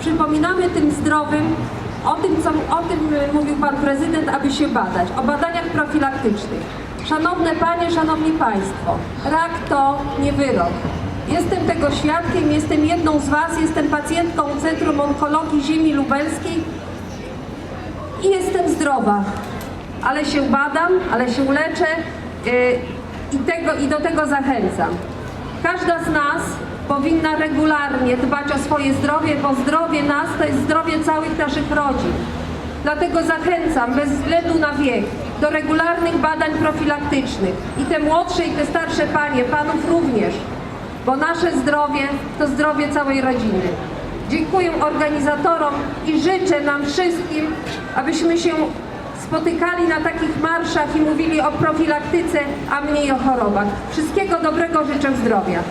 Przypominamy tym zdrowym o tym, co, o tym mówił Pan Prezydent, aby się badać, o badaniach profilaktycznych. Szanowne Panie, Szanowni Państwo, rak to nie wyrok. Jestem tego świadkiem, jestem jedną z Was, jestem pacjentką Centrum Onkologii Ziemi Lubelskiej i jestem zdrowa, ale się badam, ale się leczę yy, i, tego, i do tego zachęcam. Każda z nas powinna regularnie dbać o swoje zdrowie, bo zdrowie nas to jest zdrowie całych naszych rodzin. Dlatego zachęcam bez względu na wiek do regularnych badań profilaktycznych i te młodsze i te starsze panie, panów również, bo nasze zdrowie to zdrowie całej rodziny. Dziękuję organizatorom i życzę nam wszystkim, abyśmy się spotykali na takich marszach i mówili o profilaktyce, a mniej o chorobach. Wszystkiego dobrego życzę zdrowia.